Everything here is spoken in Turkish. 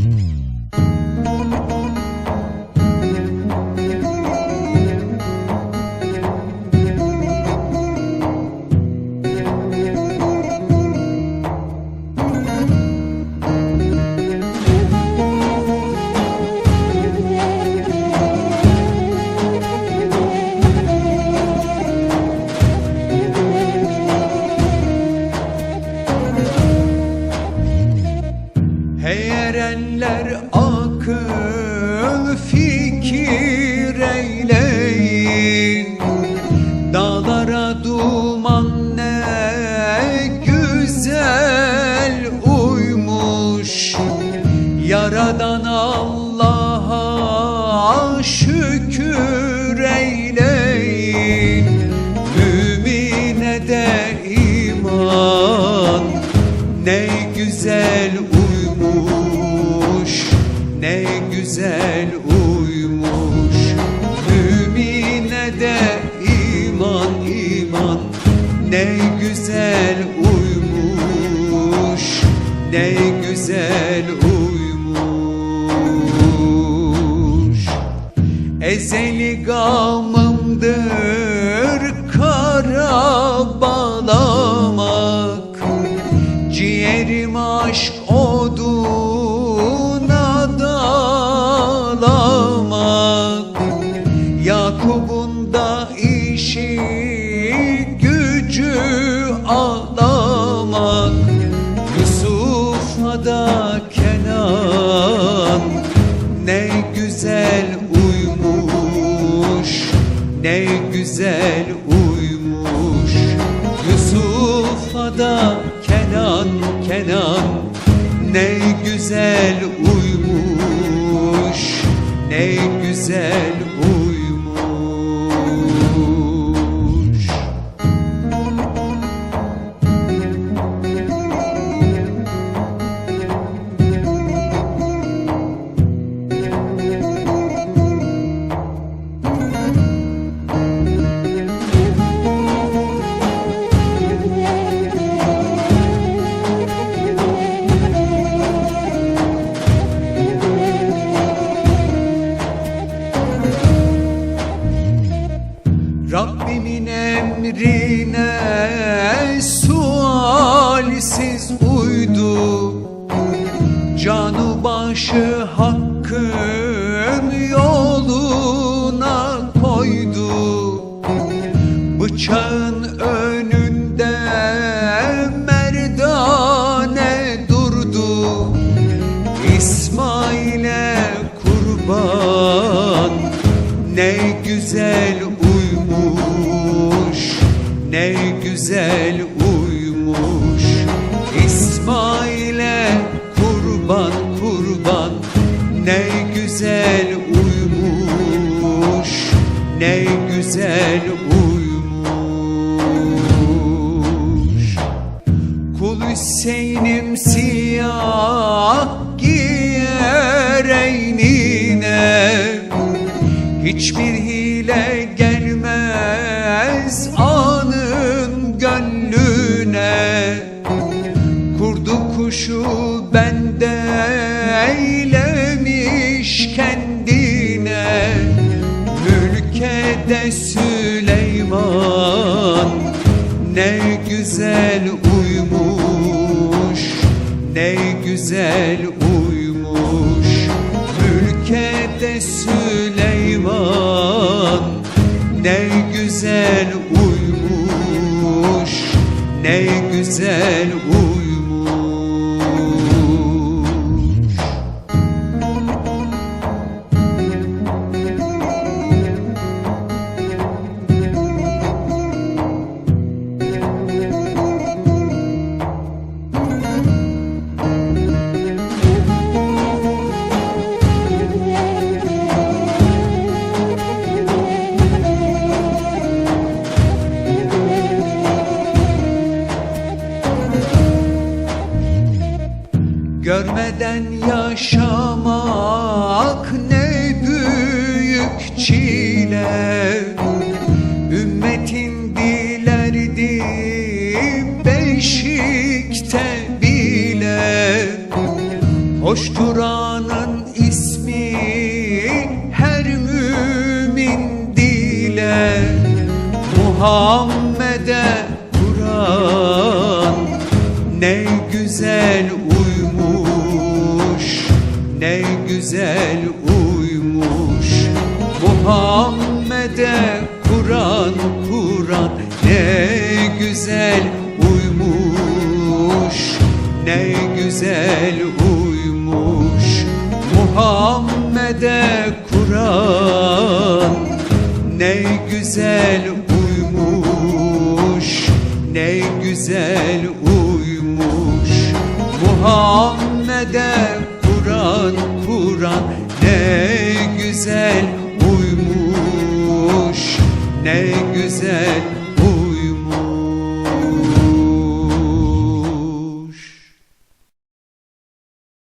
Mm. Fikir eyleyin. Dağlara duman ne güzel uymuş. Yaradan Allah'a şükür eyleyin. Mümine de iman ne güzel uymuş Ne güzel uymuş. Mümine de iman iman. Ne güzel uymuş. Ne güzel uymuş. Ezeli gamımdır kara bağlamak Ciğerim aşk oduna ağlamak Yusuf'a Kenan. Ne güzel uymuş Ne güzel uymuş Yusuf'a da Kenan Kenan. Ne güzel uymuş Ne güzel uymuş Rabbimin emrine sualsiz uydu. Canı başı hakkın yoluna koydu. Bıçağın önünde merdane durdu. İsmail'e kurban ne güzel uymuş İsmail'e kurban kurban Ne güzel uymuş Ne güzel uymuş. Kul Hüseyin'im siyah giyer eynine Hiçbir hile eylemiş kendine Mülkede Süleyman. Ne güzel uymuş Ne güzel uymuş. Mülkede Süleyman. Ne güzel uymuş Ne güzel uymuş Görmeden yaşamak ne büyük çile. Ümmetin dilerdi beşikte bile. Koşturanın ismi her mümin dile. Muhammed'e Kur'an ne güzel Ne güzel uymuş Muhammed'e Kur'an Kur'an. Ne güzel uymuş Ne güzel uymuş Muhammed'e Kur'an. Ne güzel uymuş Ne güzel uymuş Muhammed'e güzel